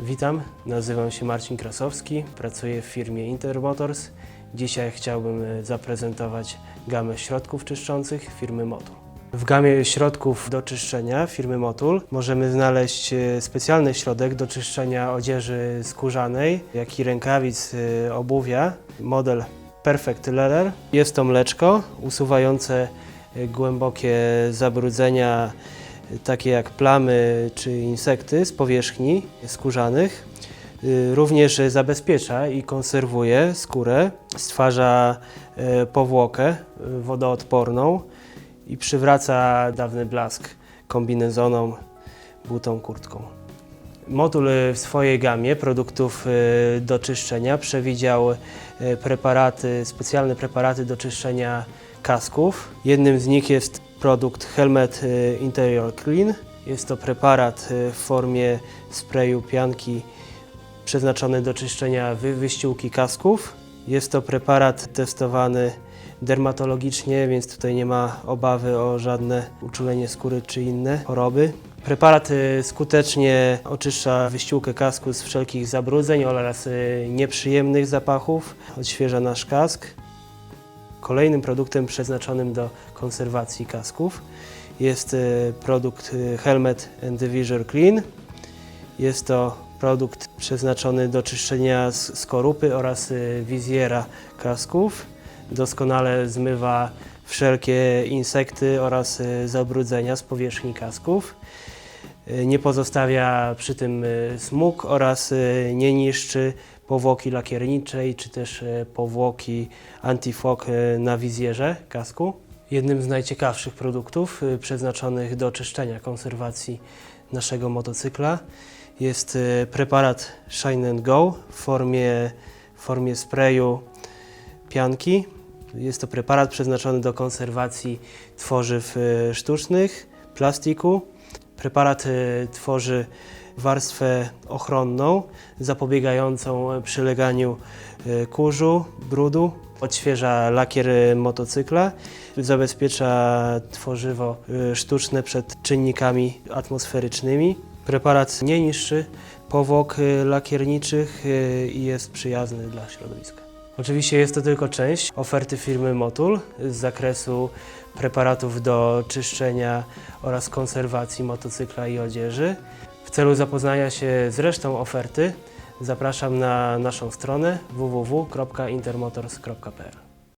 Witam, nazywam się Marcin Krasowski, pracuję w firmie Intermotors. Dzisiaj chciałbym e, zaprezentować gamę środków czyszczących firmy Motul. W gamie środków do czyszczenia firmy Motul możemy znaleźć e, specjalny środek do czyszczenia odzieży skórzanej, jak i rękawic, e, obuwia, model Perfect Leather. Jest to mleczko usuwające głębokie zabrudzenia takie jak plamy czy insekty z powierzchni skórzanych. Y, Również zabezpiecza i konserwuje skórę, stwarza e, powłokę y, wodoodporną i przywraca dawny blask kombinezonom, butom, kurtką. Motul y, w swojej gamie produktów do czyszczenia przewidział preparaty, specjalne preparaty do czyszczenia kasków. Jednym z nich jest produkt Helmet y, Interior Clean. Jest to preparat y, w formie sprayu pianki przeznaczony do czyszczenia wy- wyściółki kasków. Jest to preparat testowany dermatologicznie, więc tutaj nie ma obawy o żadne uczulenie skóry czy inne choroby. Preparat y, skutecznie oczyszcza wyściółkę kasku z wszelkich zabrudzeń oraz nieprzyjemnych zapachów, odświeża nasz kask. Kolejnym produktem przeznaczonym do konserwacji kasków jest y, produkt y, Helmet and Visor Clean. Jest to produkt przeznaczony do czyszczenia skorupy oraz y, wizjera kasków. Doskonale zmywa wszelkie insekty oraz zabrudzenia z powierzchni kasków. Y, Nie pozostawia przy tym y, smug oraz y, nie niszczy powłoki lakierniczej czy też powłoki antifog na wizjerze kasku. Jednym z najciekawszych produktów przeznaczonych do czyszczenia konserwacji naszego motocykla jest preparat Shine and Go w formie, w formie sprayu pianki. Jest to preparat przeznaczony do konserwacji tworzyw sztucznych, plastiku. Preparat y, tworzy warstwę ochronną zapobiegającą przyleganiu y, kurzu, brudu. Odświeża lakier motocykla, zabezpiecza tworzywo sztuczne przed czynnikami atmosferycznymi. Preparat nie niszczy powłok lakierniczych i jest przyjazny dla środowiska. Oczywiście jest to tylko część oferty firmy Motul z zakresu preparatów do czyszczenia oraz konserwacji motocykla i odzieży. W celu zapoznania się z resztą oferty zapraszam na naszą stronę www.intermotors.pl.